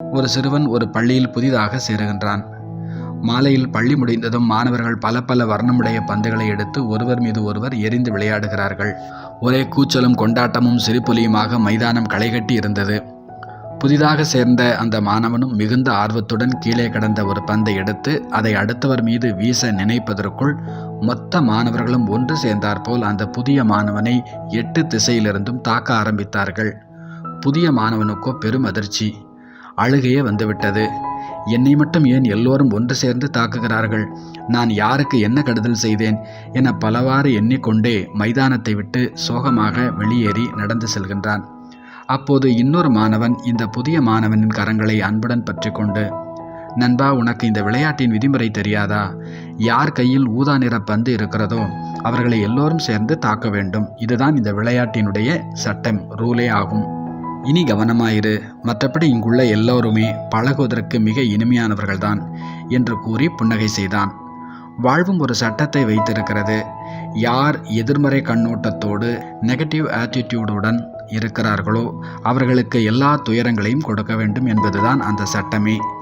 ஒரு சிறுவன் ஒரு பள்ளியில் புதிதாக சேருகின்றான். மாலையில் பள்ளி முடிந்ததும் மாணவர்கள் பல பல வர்ணமுடைய பந்துகளை எடுத்து ஒருவர் மீது ஒருவர் எரிந்து விளையாடுகிறார்கள். ஒரே கூச்சலும் கொண்டாட்டமும் சிரிப்பொலியுமாக மைதானம் களைகட்டி இருந்தது. புதிதாக சேர்ந்த அந்த மாணவனும் மிகுந்த ஆர்வத்துடன் கீழே கிடந்த ஒரு பந்தை எடுத்து அதை அடுத்தவர் மீது வீச நினைப்பதற்குள் மொத்த மாணவர்களும் ஒன்று சேர்ந்தாற்போல் அந்த புதிய மாணவனை எட்டு திசையிலிருந்தும் தாக்க ஆரம்பித்தார்கள். புதிய மாணவனுக்கோ பெரும் அதிர்ச்சி. அழுகையே வந்துவிட்டது. என்னை மட்டும் ஏன் எல்லோரும் ஒன்று சேர்ந்து தாக்குகிறார்கள்? நான் யாருக்கு என்ன கெடுதல் செய்தேன்? என பலவாறு எண்ணிக்கொண்டே மைதானத்தை விட்டு சோகமாக வெளியேறி நடந்து செல்கின்றான். அப்போது இன்னொரு மாணவன் இந்த புதிய மாணவனின் கரங்களை அன்புடன் பற்றி கொண்டு நண்பா உனக்கு இந்த விளையாட்டின் விதிமுறை தெரியாதா? யார் கையில் ஊதா நிற பந்து இருக்கிறதோ அவர்களை எல்லோரும் சேர்ந்து தாக்க வேண்டும். இதுதான் இந்த விளையாட்டினுடைய சட்டம் ரூலே ஆகும். இனி கவனமாயிரு. மற்றபடி இங்குள்ள எல்லோருமே பழகுவதற்கு மிக இனிமையானவர்கள்தான் என்று கூறி புன்னகை செய்தான். வாழ்வும் ஒரு சட்டத்தை வைத்திருக்கிறது. யார் எதிர்மறை கண்ணோட்டத்தோடு நெகட்டிவ் ஆட்டிடியூடுடன் இருக்கிறார்களோ அவர்களுக்கு எல்லா துயரங்களையும் கொடுக்க வேண்டும் என்பதுதான் அந்த சட்டமே.